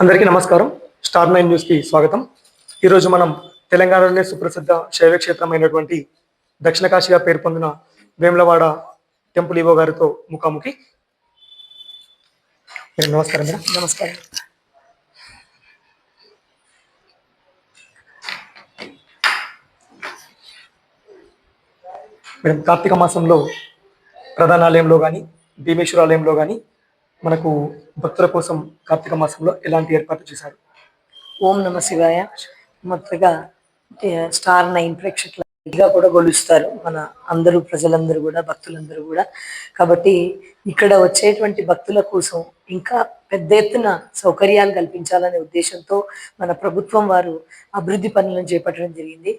అందరికీ నమస్కారం. Star nine న్యూస్కి స్వాగతం. ఈరోజు మనం తెలంగాణలోనే సుప్రసిద్ధ శైవ క్షేత్రమైనటువంటి దక్షిణ కాశీగా పేరు పొందిన వేములవాడ టెంపుల్ ఈవో గారితో ముఖాముఖి. నమస్కారం మేడం. నమస్కారం. మేడం కార్తీక మాసంలో ప్రధాన ఆలయంలో కానీ భీమేశ్వర ఆలయంలో కానీ మనకు భక్తుల కోసం కార్తీక మాసంలో ఎలాంటి ఏర్పాట్లు చేశారు? ఓం నమ శివాయ. మొత్తగా స్టార్ నైన్ ప్రేక్షకుల ఇదిగా కూడా కొలుస్తారు మన అందరూ ప్రజలందరూ కూడా భక్తులందరూ కూడా. కాబట్టి ఇక్కడ వచ్చేటువంటి భక్తుల కోసం ఇంకా పెద్ద ఎత్తున సౌకర్యాలు కల్పించాలనే ఉద్దేశంతో మన ప్రభుత్వం వారు అభివృద్ధి పనులను చేపట్టడం జరిగింది.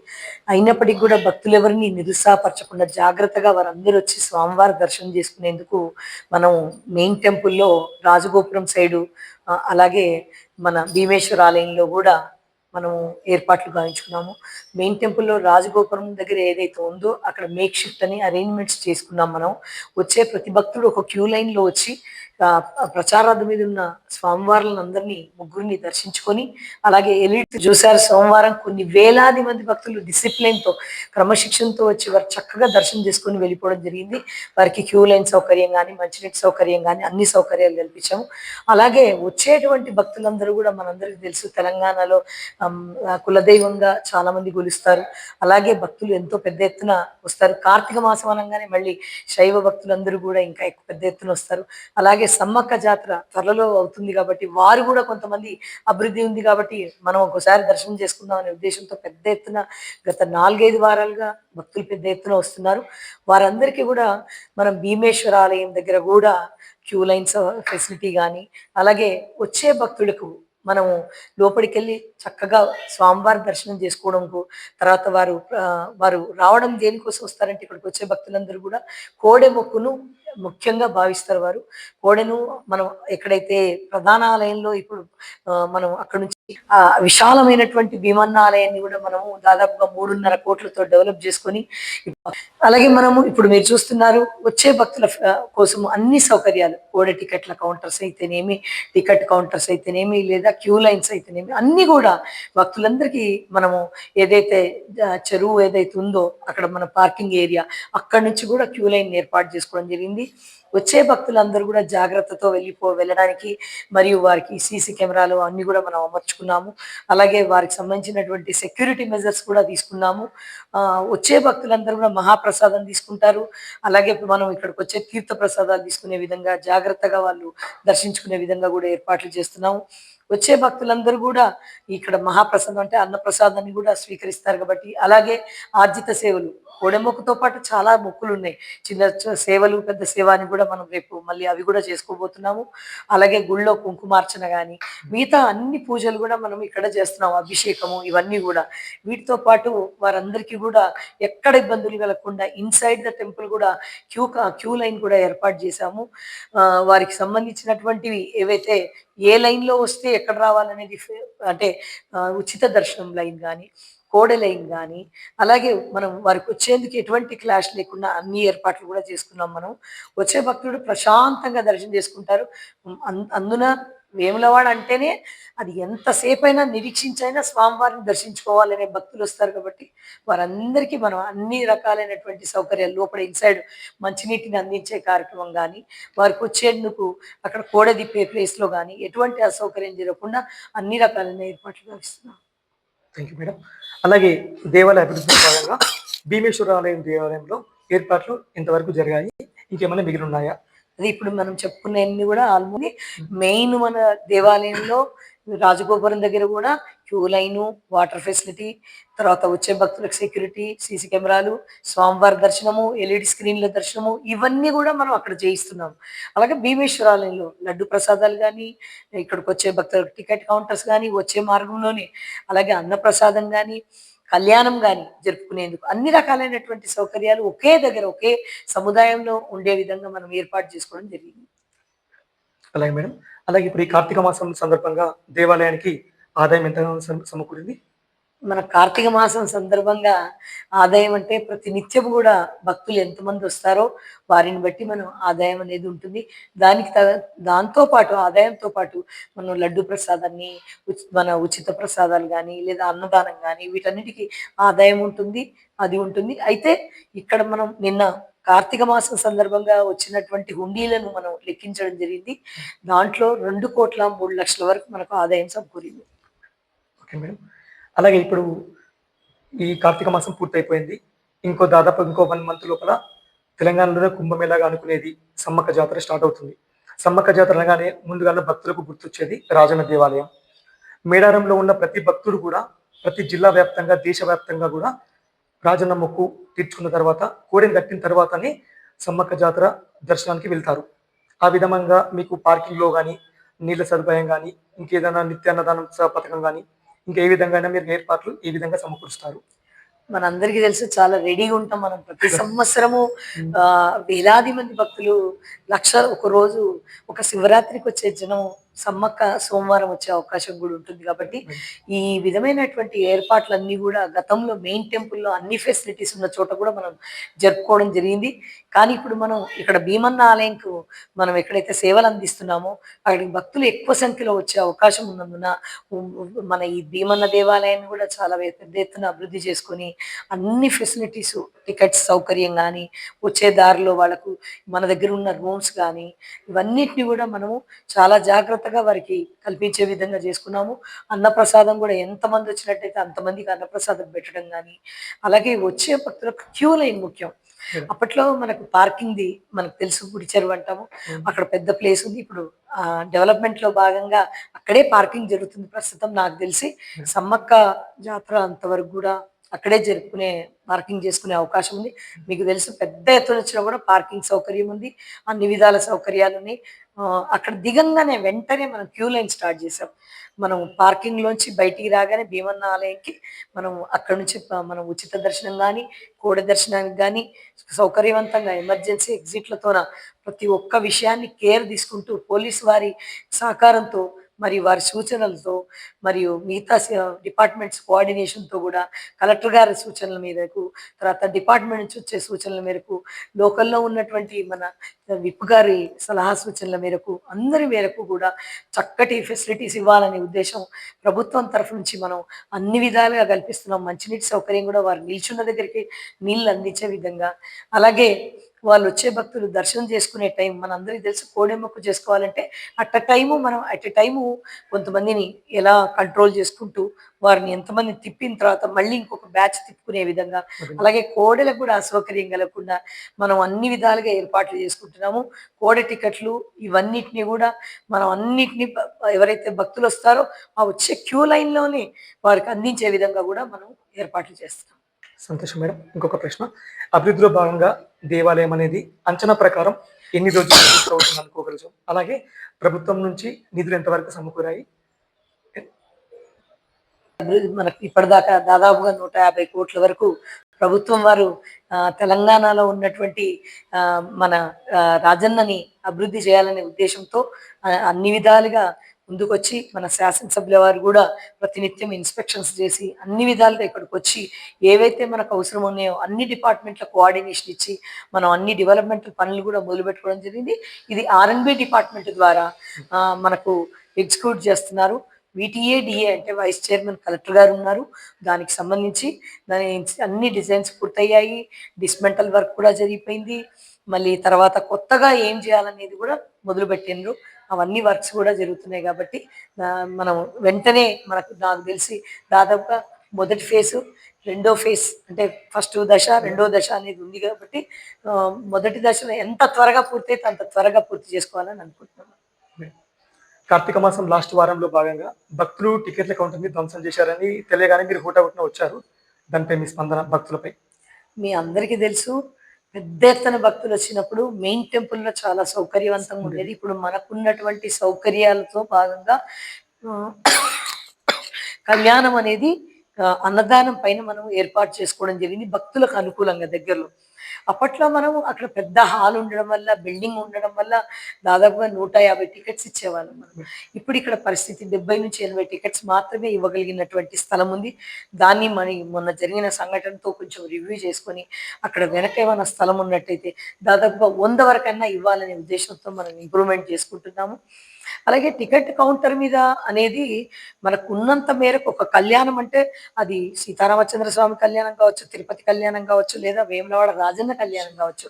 అయినప్పటికీ కూడా భక్తులు ఎవరిని నిరుత్సాహపరచకుండా జాగ్రత్తగా వారందరూ వచ్చి స్వామివారి దర్శనం చేసుకునేందుకు మనం మెయిన్ టెంపుల్లో రాజగోపురం సైడు అలాగే మన భీమేశ్వర ఆలయంలో కూడా మనము ఏర్పాట్లు గావించుకున్నాము. మెయిన్ టెంపుల్లో రాజగోపురం దగ్గర ఏదైతే ఉందో అక్కడ మేక్ షిఫ్ట్ అని అరేంజ్మెంట్స్ చేసుకున్నాం మనం. వచ్చే ప్రతి భక్తుడు ఒక క్యూ లైన్లో వచ్చి ప్రచారార్థ మీద ఉన్న స్వామివార్లను అందరినీ ముగ్గురిని దర్శించుకొని అలాగే ఎలిట్ చూశారు సోమవారం కొన్ని వేలాది మంది భక్తులు డిసిప్లిన్తో క్రమశిక్షణతో వచ్చి వారు చక్కగా దర్శనం చేసుకొని వెళ్ళిపోవడం జరిగింది. వారికి క్యూ లైన్ సౌకర్యం కానీ మంచినీటి సౌకర్యం కానీ అన్ని సౌకర్యాలు కల్పించాము. అలాగే వచ్చేటువంటి భక్తులందరూ కూడా మనందరికీ తెలుసు తెలంగాణలో కులదైవంగా చాలా మంది కొలుస్తారు అలాగే భక్తులు ఎంతో పెద్ద ఎత్తున వస్తారు. కార్తీక మాసం అనగానే మళ్ళీ శైవ భక్తులందరూ కూడా ఇంకా ఎక్కువ పెద్ద ఎత్తున వస్తారు. అలాగే సమ్మక్క జాతర త్వరలో అవుతుంది కాబట్టి వారు కూడా కొంతమంది అభివృద్ధి ఉంది కాబట్టి మనం ఒకసారి దర్శనం చేసుకుందాం అనే ఉద్దేశంతో పెద్ద ఎత్తున గత నాలుగైదు వారాలుగా భక్తులు పెద్ద ఎత్తున వస్తున్నారు. వారందరికీ కూడా మనం భీమేశ్వర ఆలయం దగ్గర కూడా క్యూ లైన్స్ ఫెసిలిటీ కానీ అలాగే వచ్చే భక్తులకు మనము లోపలికి వెళ్ళి చక్కగా స్వామివారి దర్శనం చేసుకోవడంకు తర్వాత వారు వారు రావడం దేనికోసం వస్తారంటే ఇక్కడికి వచ్చే భక్తులందరూ కూడా కోడె మొక్కును ముఖ్యంగా భావిస్తారు వారు. కోడెను మనం ఎక్కడైతే ప్రధాన ఆలయంలో ఇప్పుడు మనం అక్కడ నుంచి ఆ విశాలమైనటువంటి భీమన్న ఆలయాన్ని కూడా మనము దాదాపుగా మూడున్నర కోట్లతో డెవలప్ చేసుకొని అలాగే మనము ఇప్పుడు మీరు చూస్తున్నారు వచ్చే భక్తుల కోసం అన్ని సౌకర్యాలు. కోడ టికెట్ల కౌంటర్స్ అయితేనేమి టికెట్ కౌంటర్స్ అయితేనేమి లేదా క్యూ లైన్స్ అయితేనేమి అన్ని కూడా భక్తులందరికీ మనము ఏదైతే చెరువు ఏదైతే ఉందో అక్కడ మన పార్కింగ్ ఏరియా అక్కడ నుంచి కూడా క్యూ లైన్ ఏర్పాటు చేసుకోవడం జరిగింది. వచ్చే భక్తులందరూ కూడా జాగ్రత్తతో వెళ్ళిపో వెళ్ళడానికి మరియు వారికి సీసీ కెమెరాలు అన్ని కూడా మనం అమర్చుకున్నాము. అలాగే వారికి సంబంధించినటువంటి సెక్యూరిటీ మెజర్స్ కూడా తీసుకున్నాము. వచ్చే భక్తులందరూ కూడా మహాప్రసాదం తీసుకుంటారు. అలాగే మనం ఇక్కడికి వచ్చే తీర్థ ప్రసాదాలు తీసుకునే విధంగా జాగ్రత్తగా వాళ్ళు దర్శించుకునే విధంగా కూడా ఏర్పాట్లు చేస్తున్నాము. వచ్చే భక్తులందరూ కూడా ఇక్కడ మహాప్రసాదం అంటే అన్న ప్రసాదాన్ని కూడా స్వీకరిస్తారు కాబట్టి అలాగే ఆర్జిత సేవలు కోడెమొక్కుతో పాటు చాలా మొక్కులు ఉన్నాయి చిన్న సేవలు పెద్ద సేవ అని కూడా మనం రేపు మళ్ళీ అవి కూడా చేసుకోబోతున్నాము. అలాగే గుళ్ళో కుంకుమార్చన కానీ మిగతా అన్ని పూజలు కూడా మనం ఇక్కడ చేస్తున్నాం అభిషేకము ఇవన్నీ కూడా. వీటితో పాటు వారందరికీ కూడా ఎక్కడ ఇబ్బందులు కలగకుండా ఇన్సైడ్ ద టెంపుల్ కూడా క్యూ క్యూ లైన్ కూడా ఏర్పాటు చేశాము. వారికి సంబంధించినటువంటివి ఏవైతే ఏ లైన్లో వస్తే ఎక్కడ రావాలనేది అంటే ఉచిత దర్శనం లైన్ కానీ కోడ కానీ అలాగే మనం వారికి వచ్చేందుకు ఎటువంటి క్లాష్ లేకుండా అన్ని ఏర్పాట్లు కూడా చేసుకున్నాం మనం. వచ్చే భక్తుడు ప్రశాంతంగా దర్శనం చేసుకుంటారు. అందున వేములవాడ అంటేనే అది ఎంతసేపు అయినా నిరీక్షించైనా స్వామివారిని దర్శించుకోవాలనే భక్తులు వస్తారు కాబట్టి వారందరికీ మనం అన్ని రకాలైనటువంటి సౌకర్యాలు లోపల ఇన్సైడ్ మంచినీటిని అందించే కార్యక్రమం కానీ వారికి వచ్చేందుకు అక్కడ కోడదిప్పే ప్లేస్లో కానీ ఎటువంటి అసౌకర్యం జరగకుండా అన్ని రకాలైన ఏర్పాట్లు భావిస్తున్నాం థ్యాంక్ యూ మేడం అలాగే దేవాలయ అభివృద్ధిలో భాగంగా భీమేశ్వర ఆలయం దేవాలయంలో ఏర్పాట్లు ఇంతవరకు జరిగాయి. ఇంకేమైనా మిగిలి ఉన్నాయా? అది ఇప్పుడు మనం చెప్పుకున్నవన్నీ కూడా ఆల్మోస్ట్ మెయిన్ మన దేవాలయంలో రాజగోపురం దగ్గర కూడా క్యూ లైను వాటర్ ఫెసిలిటీ తర్వాత వచ్చే భక్తులకు సెక్యూరిటీ సీసీ కెమెరాలు స్వామివారి దర్శనము ఎల్ఈడి స్క్రీన్ల దర్శనము ఇవన్నీ కూడా మనం అక్కడ చేయిస్తున్నాం. అలాగే భీమేశ్వర ఆలయంలో లడ్డు ప్రసాదాలు కానీ ఇక్కడికి వచ్చే భక్తులకు టికెట్ కౌంటర్స్ కానీ వచ్చే మార్గంలోనే అలాగే అన్నప్రసాదం కానీ కళ్యాణం కానీ జరుపుకునేందుకు అన్ని రకాలైనటువంటి సౌకర్యాలు ఒకే దగ్గర ఒకే సముదాయంలో ఉండే విధంగా మనం ఏర్పాటు చేసుకోవడం జరిగింది. అలాగే మేడం. అలాగే ఇప్పుడు ఈ కార్తీక మాసం సందర్భంగా దేవాలయానికి ఆదాయం ఎంత సమకూరింది? మన కార్తీక మాసం సందర్భంగా ఆదాయం అంటే ప్రతి నిత్యం కూడా భక్తులు ఎంతమంది వస్తారో వారిని బట్టి మనం ఆదాయం అనేది ఉంటుంది. దానికి తగ దాంతో పాటు ఆదాయంతో పాటు మనం లడ్డు ప్రసాదాన్ని మన ఉచిత ప్రసాదాలు కానీ లేదా అన్నదానం కానీ వీటన్నిటికీ ఆదాయం ఉంటుంది అది ఉంటుంది. అయితే ఇక్కడ మనం నిన్న కార్తీక మాసం సందర్భంగా వచ్చినటువంటి హుండీలను మనం లెక్కించడం జరిగింది. దాంట్లో రెండు కోట్ల మూడు లక్షల వరకు మనకు ఆదాయం సమకూరింది. Okay madam. అలాగే ఇప్పుడు ఈ కార్తీక మాసం పూర్తయిపోయింది. ఇంకో దాదాపు ఇంకో వన్ మంత్ లోపల తెలంగాణలోనే కుంభమేళాగా అనుకునేది సమ్మక్క జాతర స్టార్ట్ అవుతుంది. సమ్మక్క జాతర అనగానే ముందుగానే భక్తులకు గుర్తొచ్చేది రాజన్న దేవాలయం. మేడారంలో ఉన్న ప్రతి భక్తుడు కూడా ప్రతి జిల్లా వ్యాప్తంగా దేశవ్యాప్తంగా కూడా రాజన్న మొక్కు తీర్చుకున్న తర్వాత కోడిని కట్టిన తర్వాతనే సమ్మక్క జాతర దర్శనానికి వెళ్తారు. ఆ విధంగా మీకు పార్కింగ్లో కానీ నీళ్ళ సదుపాయం కానీ ఇంకేదైనా నిత్యాన్నదానం పథకం కానీ ఇంకా ఏ విధంగా మీరు ఏర్పాట్లు ఏ విధంగా సమకూరుస్తారు. మనందరికీ తెలుసు చాలా రెడీగా ఉంటాం మనం ప్రతి సంవత్సరము ఆ వేలాది మంది భక్తులు లక్ష ఒక రోజు ఒక శివరాత్రికి వచ్చే జనం సమ్మక్క సోమవారం వచ్చే అవకాశం కూడా ఉంటుంది కాబట్టి ఈ విధమైనటువంటి ఏర్పాట్లన్నీ కూడా గతంలో మెయిన్ టెంపుల్లో అన్ని ఫెసిలిటీస్ ఉన్న చోట కూడా మనం జరుపుకోవడం జరిగింది. కానీ ఇప్పుడు మనం ఇక్కడ భీమన్న ఆలయంకు మనం ఎక్కడైతే సేవలు అందిస్తున్నామో అక్కడికి భక్తులు ఎక్కువ సంఖ్యలో వచ్చే అవకాశం ఉన్నందున మన ఈ భీమన్న దేవాలయాన్ని కూడా చాలా పెద్ద ఎత్తున అభివృద్ధి చేసుకొని అన్ని ఫెసిలిటీస్ టికెట్స్ సౌకర్యం కానీ వచ్చే దారిలో వాళ్ళకు మన దగ్గర ఉన్న రూమ్స్ కానీ ఇవన్నిటిని కూడా మనము చాలా జాగ్రత్తగా వారికి కల్పించే విధంగా చేసుకున్నాము. అన్నప్రసాదం కూడా ఎంతమంది వచ్చినట్టయితే అంతమందికి అన్నప్రసాదం పెట్టడం కానీ అలాగే వచ్చే భక్తులకు క్యూ లైన్ ముఖ్యం. అప్పట్లో మనకు పార్కింగ్ ది మనకు తెలుసు గుడి చెరువు అంటాము అక్కడ పెద్ద ప్లేస్ ఉంది. ఇప్పుడు డెవలప్మెంట్లో భాగంగా అక్కడే పార్కింగ్ జరుగుతుంది ప్రస్తుతం నాకు తెలిసి. సమ్మక్క జాతర అంతవరకు కూడా అక్కడే జరుపుకునే పార్కింగ్ చేసుకునే అవకాశం ఉంది. మీకు తెలుసు పెద్ద ఎత్తున వచ్చినా కూడా పార్కింగ్ సౌకర్యం ఉంది. అన్ని విధాల సౌకర్యాలు ఉన్నాయి అక్కడ దిగంగానే వెంటనే మనం క్యూ లైన్ స్టార్ట్ చేసాం మనం పార్కింగ్ లోంచి బయటికి రాగానే భీమన్న ఆలయంకి మనం అక్కడ నుంచి మనం ఉచిత దర్శనం కానీ కోడ దర్శనానికి కానీ సౌకర్యవంతంగా ఎమర్జెన్సీ ఎగ్జిట్లతోన ప్రతి ఒక్క విషయాన్ని కేర్ తీసుకుంటూ పోలీస్ వారి సహకారంతో మరి వారి సూచనలతో మరియు మిగతా డిపార్ట్మెంట్స్ కోఆర్డినేషన్తో కూడా కలెక్టర్ గారి సూచనల మేరకు తర్వాత డిపార్ట్మెంట్ నుంచి వచ్చే సూచనల మేరకు లోకల్లో ఉన్నటువంటి మన విప్ గారి సలహా సూచనల మేరకు అందరి మేరకు కూడా చక్కటి ఫెసిలిటీస్ ఇవ్వాలనే ఉద్దేశం ప్రభుత్వం తరఫు నుంచి మనం అన్ని విధాలుగా కల్పిస్తున్నాం. మంచినీటి సౌకర్యం కూడా వారు నిల్చున్న దగ్గరికి నీళ్ళు అందించే విధంగా. అలాగే వాళ్ళు వచ్చే భక్తులు దర్శనం చేసుకునే టైం మనందరికీ తెలుసు కోడెమ్మకు చేసుకోవాలంటే అట్ అ టైము మనం అట్ ఎ టైము కొంతమందిని ఎలా కంట్రోల్ చేసుకుంటూ వారిని ఎంతమంది తిప్పిన తర్వాత మళ్ళీ ఇంకొక బ్యాచ్ తిప్పుకునే విధంగా అలాగే కోడెలకు కూడా అసౌకర్యం కలగకుండా మనం అన్ని విధాలుగా ఏర్పాట్లు చేసుకుంటున్నాము. కోడె టికెట్లు ఇవన్నిటిని కూడా మనం అన్నిటిని ఎవరైతే భక్తులు వస్తారో ఆ వచ్చే క్యూ లైన్లోనే వారికి అందించే విధంగా కూడా మనం ఏర్పాట్లు చేస్తున్నాం. సంతోషం మేడం. ఇంకొక ప్రశ్న. అభివృద్ధిలో భాగంగా దేవాలయం అనేది అంచనా ప్రకారం ఎన్ని రోజులు అవుతుంది అనుకోగలుగుతాం అలాగే ప్రభుత్వం నుంచి నిధులు ఎంతవరకు సమకూరాయి? అభివృద్ధి మనకి ఇప్పటిదాకా దాదాపుగా నూట యాభై కోట్ల వరకు ప్రభుత్వం వారు తెలంగాణలో ఉన్నటువంటి ఆ, మన రాజన్నని అభివృద్ధి చేయాలనే ఉద్దేశంతో అన్ని విధాలుగా ముందుకొచ్చి మన శాసనసభ్యుల వారు కూడా ప్రతినిత్యం ఇన్స్పెక్షన్స్ చేసి అన్ని విధాలుగా ఇక్కడికి వచ్చి ఏవైతే మనకు అవసరం ఉన్నాయో అన్ని డిపార్ట్మెంట్ల కోఆర్డినేషన్ ఇచ్చి మనం అన్ని డెవలప్మెంట్ పనులు కూడా మొదలు పెట్టుకోవడం జరిగింది. ఇది ఆర్ఎన్బి డిపార్ట్మెంట్ ద్వారా మనకు ఎగ్జిక్యూట్ చేస్తున్నారు. విటిఏ డిఏ అంటే వైస్ చైర్మన్ కలెక్టర్ గారు ఉన్నారు. దానికి సంబంధించి దాని అన్ని డిజైన్స్ పూర్తయ్యాయి. డిస్మెంటల్ వర్క్ కూడా జరిగిపోయింది. మళ్ళీ తర్వాత కొత్తగా ఏం చేయాలనేది కూడా మొదలు పెట్టిండ్రు అవన్నీ వర్క్స్ కూడా జరుగుతున్నాయి కాబట్టి మనం వెంటనే మనకు నాకు తెలిసి దాదాపుగా మొదటి ఫేసు రెండో ఫేజ్ అంటే ఫస్ట్ దశ రెండో దశ అనేది ఉంది కాబట్టి మొదటి దశలో ఎంత త్వరగా పూర్తయితే అంత త్వరగా పూర్తి చేసుకోవాలని అనుకుంటున్నాను. కార్తీక మాసం లాస్ట్ వారంలో భాగంగా భక్తులు టికెట్ల కౌంటర్ని ధ్వంసం చేశారని తెలియగానే మీరు హుటాహుటిన వచ్చారు. దానిపై మీ స్పందన భక్తులపై. మీ అందరికీ తెలుసు పెద్ద ఎత్తున భక్తులు వచ్చినప్పుడు మెయిన్ టెంపుల్లో చాలా సౌకర్యవంతంగా ఉండేది. ఇప్పుడు మనకున్నటువంటి సౌకర్యాలతో భాగంగా కళ్యాణం అనేది అన్నదానం పైన మనం ఏర్పాటు చేసుకోవడం జరిగింది భక్తులకు అనుకూలంగా దగ్గరలో. అప్పట్లో మనం అక్కడ పెద్ద హాల్ ఉండడం వల్ల బిల్డింగ్ ఉండడం వల్ల దాదాపుగా నూట యాభై టికెట్స్ ఇచ్చేవాళ్ళం మనం. ఇప్పుడు ఇక్కడ పరిస్థితి డెబ్బై నుంచి ఎనభై టికెట్స్ మాత్రమే ఇవ్వగలిగినటువంటి స్థలం ఉంది. దాన్ని మన మొన్న జరిగిన సంఘటనతో కొంచెం రివ్యూ చేసుకొని అక్కడ వెనక ఏమైనా స్థలం ఉన్నట్టయితే దాదాపుగా వంద వరకన్నా ఇవ్వాలనే ఉద్దేశంతో మనం ఇంప్రూవ్మెంట్ చేసుకుంటున్నాము. అలాగే టికెట్ కౌంటర్ మీద అనేది మనకు ఉన్నంత మేరకు ఒక కళ్యాణం అంటే అది సీతారామచంద్ర స్వామి కళ్యాణం కావచ్చు తిరుపతి కళ్యాణం కావచ్చు లేదా వేములవాడ రాజన్న కళ్యాణం కావచ్చు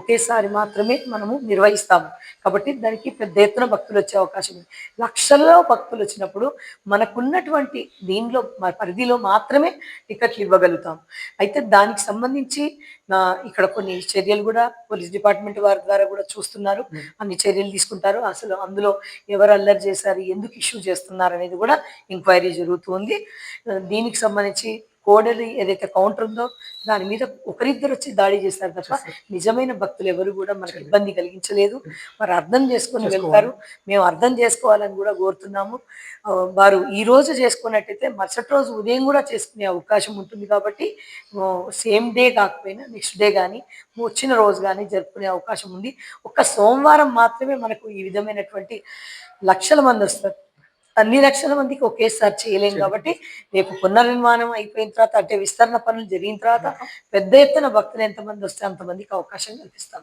ఒకేసారి మాత్రమే మనము నిర్వహిస్తాము. కాబట్టి దానికి పెద్ద ఎత్తున భక్తులు వచ్చే అవకాశం ఉంది. లక్షల్లో భక్తులు వచ్చినప్పుడు మనకున్నటువంటి దీనిలో మన పరిధిలో మాత్రమే టికెట్లు ఇవ్వగలుగుతాం. అయితే దానికి సంబంధించి ఇక్కడ కొన్ని చర్యలు కూడా పోలీస్ డిపార్ట్మెంట్ వారి ద్వారా కూడా చూస్తున్నారు. అన్ని చర్యలు తీసుకుంటారు. అసలు అందులో ఎవరు అల్లరి చేశారు ఎందుకు ఇష్యూ చేస్తున్నారు అనేది కూడా ఎంక్వైరీ జరుగుతుంది దీనికి సంబంధించి కోడలి ఏదైతే కౌంటర్ ఉందో దాని మీద ఒకరిద్దరు వచ్చి దాడి చేస్తారు తప్ప నిజమైన భక్తులు ఎవరు కూడా మనకి ఇబ్బంది కలిగించలేదు. వారు అర్థం చేసుకొని వెళ్తారు. మేము అర్థం చేసుకోవాలని కూడా కోరుతున్నాము. వారు ఈ రోజు చేసుకున్నట్టయితే మరుసటి రోజు ఉదయం కూడా చేసుకునే అవకాశం ఉంటుంది కాబట్టి సేమ్ డే కాకపోయినా నెక్స్ట్ డే కానీ వచ్చిన రోజు కానీ జరుపుకునే అవకాశం ఉంది. ఒక్క సోమవారం మాత్రమే మనకు ఈ విధమైనటువంటి లక్షల మంది వస్తారు. అన్ని లక్షల మందికి ఒకేసారి చేయలేం కాబట్టి రేపు పునర్నిర్మాణం అయిపోయిన తర్వాత అంటే విస్తరణ పనులు జరిగిన తర్వాత పెద్ద ఎత్తున భక్తులు ఎంతమంది వస్తే అంతమందికి అవకాశం కల్పిస్తాం.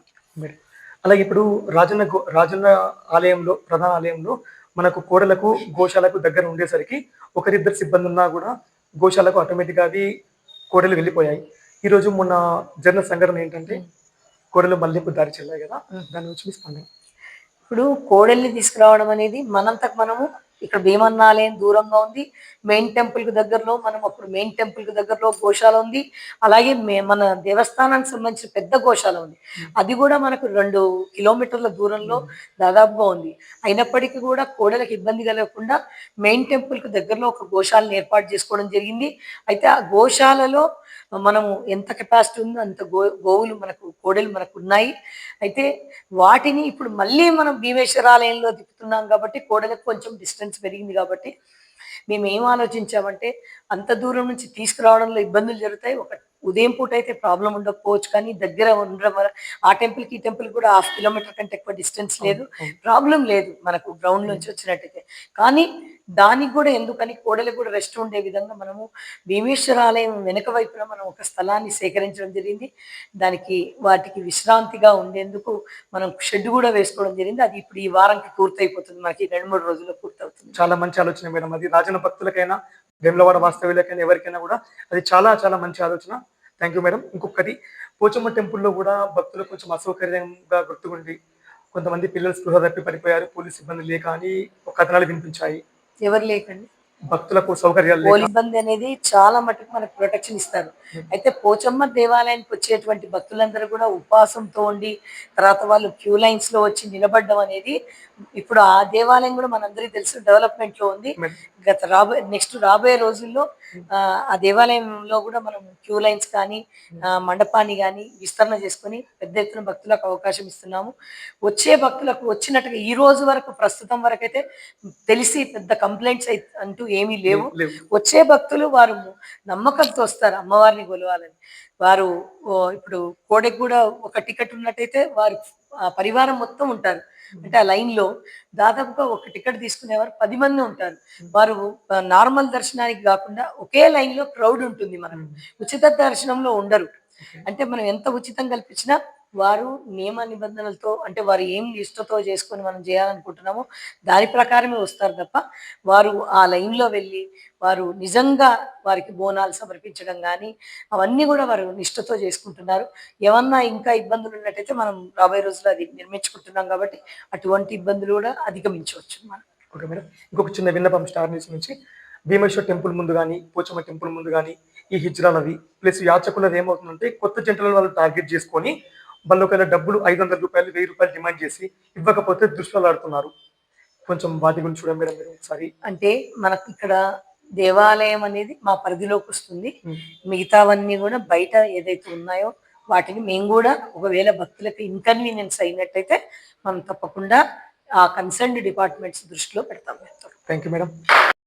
అలాగే ఇప్పుడు రాజన్న రాజన్న ఆలయంలో ప్రధాన ఆలయంలో మనకు కోడలకు గోశాలకు దగ్గర ఉండేసరికి ఒకరిద్దరు సిబ్బంది ఉన్నా కూడా గోశాలకు ఆటోమేటిక్గా అవి కోడలు వెళ్ళిపోయాయి. ఈ రోజు మొన్న జరిగిన సంఘటన ఏంటంటే కోడలు మళ్ళింపు దారి చెల్లాయి కదా. దాని మీ స్పందన? ఇప్పుడు కోడల్ని తీసుకురావడం అనేది మనంతకు మనము ఇక్కడ భీమన్న ఆలయం దూరంగా ఉంది. మెయిన్ టెంపుల్కి దగ్గరలో మనం అప్పుడు మెయిన్ టెంపుల్కి దగ్గరలో గోశాల ఉంది. అలాగే మే- మన దేవస్థానానికి సంబంధించిన పెద్ద గోశాల ఉంది. అది కూడా మనకు రెండు కిలోమీటర్ల దూరంలో దాదాపుగా ఉంది. అయినప్పటికీ కూడా కోడలకు ఇబ్బంది కలగకుండా మెయిన్ టెంపుల్కి దగ్గరలో ఒక గోశాలను ఏర్పాటు చేసుకోవడం జరిగింది. అయితే ఆ గోశాలలో మనము ఎంత కెపాసిటీ ఉందో అంత గో గోవులు మనకు కోడలు మనకు ఉన్నాయి. అయితే వాటిని ఇప్పుడు మళ్ళీ మనం భీమేశ్వరాలయంలో తిప్పుతున్నాం కాబట్టి కోడలకు కొంచెం డిస్టెన్స్ పెరిగింది కాబట్టి మేము ఏం ఆలోచించామంటే అంత దూరం నుంచి తీసుకురావడంలో ఇబ్బందులు జరుగుతాయి. ఒక ఉదయం పూట అయితే ప్రాబ్లం ఉండకపోవచ్చు కానీ దగ్గర ఉండడం వల్ల ఆ టెంపుల్కి ఈ టెంపుల్ కూడా హాఫ్ కిలోమీటర్ కంటే ఎక్కువ డిస్టెన్స్ లేదు. ప్రాబ్లం లేదు మనకు గ్రౌండ్ నుంచి వచ్చినట్టయితే. కానీ దానికి కూడా ఎందుకని కోడలకు కూడా రెస్ట్ ఉండే విధంగా మనము భీమేశ్వరాలయం వెనుక వైపున మనం ఒక స్థలాన్ని సేకరించడం జరిగింది. దానికి వాటికి విశ్రాంతిగా ఉండేందుకు మనం షెడ్ కూడా వేసుకోవడం జరిగింది. అది ఇప్పుడు ఈ వారంకి పూర్తయిపోతుంది. మనకి రెండు మూడు రోజుల్లో పూర్తవుతుంది. చాలా మంచి ఆలోచన మేడం. అది రాజన భక్తులకైనా వేములవాడ వాస్తవ్యులకైనా ఎవరికైనా కూడా అది చాలా చాలా మంచి ఆలోచన. Thank you madam. ఇంకొకటి పోచమ్మ టెంపుల్లో కూడా భక్తులు కొంచెం అసౌకర్యంగా గుర్తుకుండి కొంతమంది పిల్లలు స్పృహ తప్పి పడిపోయారు. పోలీస్ సిబ్బంది లేక అని ఒక కథనాలు వినిపించాయి. ఎవరు లేకండి. భక్తులకు సౌకర్యాలు ఇబ్బంది అనేది చాలా మటుకు మనకు ప్రొటెక్షన్ ఇస్తారు. అయితే పోచమ్మ దేవాలయానికి వచ్చేటువంటి భక్తులందరూ కూడా ఉపవాసంతో ఉండి తర్వాత వాళ్ళు క్యూ లైన్స్లో వచ్చి నిలబడడం అనేది ఇప్పుడు ఆ దేవాలయం కూడా మనందరికీ తెలుసు డెవలప్మెంట్లో ఉంది. గత రాబోయే నెక్స్ట్ రాబోయే రోజుల్లో ఆ, దేవాలయంలో కూడా మనం క్యూ లైన్స్ కానీ మండపాన్ని కానీ విస్తరణ చేసుకొని పెద్ద ఎత్తున భక్తులకు అవకాశం ఇస్తున్నాము. వచ్చే భక్తులకు వచ్చినట్టుగా ఈ రోజు వరకు ప్రస్తుతం వరకు అయితే తెలిసి పెద్ద కంప్లైంట్స్ అంటూ ఏమీ లేవు. వచ్చే భక్తులు వారు నమ్మకంతో వస్తారు అమ్మవారిని కొలవాలని వారు ఇప్పుడు కోడెకి కూడా ఒక టికెట్ ఉన్నట్టయితే వారు ఆ పరివారం మొత్తం ఉంటారు. అంటే ఆ లైన్లో దాదాపుగా ఒక టికెట్ తీసుకునేవారు పది మంది ఉంటారు. వారు నార్మల్ దర్శనానికి కాకుండా ఒకే లైన్లో క్రౌడ్ ఉంటుంది మనకు. ఉచిత దర్శనంలో ఉండరు. అంటే మనం ఎంత ఉచితం కల్పించినా వారు నియమ నిబంధనలతో అంటే వారు ఏం ఇష్టతో చేసుకొని మనం చేయాలనుకుంటున్నామో దాని ప్రకారమే వస్తారు తప్ప వారు ఆ లైన్లో వెళ్ళి వారు నిజంగా వారికి బోనాలు సమర్పించడం కానీ అవన్నీ కూడా వారు నిష్ఠతో చేసుకుంటున్నారు. ఏమన్నా ఇంకా ఇబ్బందులు ఉన్నట్టయితే మనం రాబోయే రోజుల్లో అది నిర్మించుకుంటున్నాం కాబట్టి అటువంటి ఇబ్బందులు కూడా అధిగమించవచ్చు మనం. Okay madam. ఇంకొక చిన్న విన్నపం స్టార్ న్యూస్ నుంచి. భీమేశ్వర్ టెంపుల్ ముందు కానీ పోచమ్మ టెంపుల్ ముందు కానీ ఈ హిజ్రాలవి ప్లస్ యాచకులది ఏమవుతుందంటే కొత్త జంటలను వాళ్ళు టార్గెట్ చేసుకొని వాళ్ళు ఒకవేళ డబ్బులు ఐదు వందల రూపాయలు వెయ్యి రూపాయలు డిమాండ్ చేసి ఇవ్వకపోతే దుష్టులాడుతున్నారు కొంచెం వాటి గురించి చూడండి మేడం మీరు ఒకసారి. అంటే మనకు ఇక్కడ దేవాలయం అనేది మా పరిధిలోకి వస్తుంది. మిగతావన్నీ కూడా బయట ఏదైతే ఉన్నాయో వాటిని మేము కూడా ఒకవేళ భక్తులకు ఇన్కన్వీనియన్స్ అయినట్టయితే మనం తప్పకుండా ఆ కన్సర్న్ డిపార్ట్మెంట్స్ దృష్టిలో పెడతాం. Thank you madam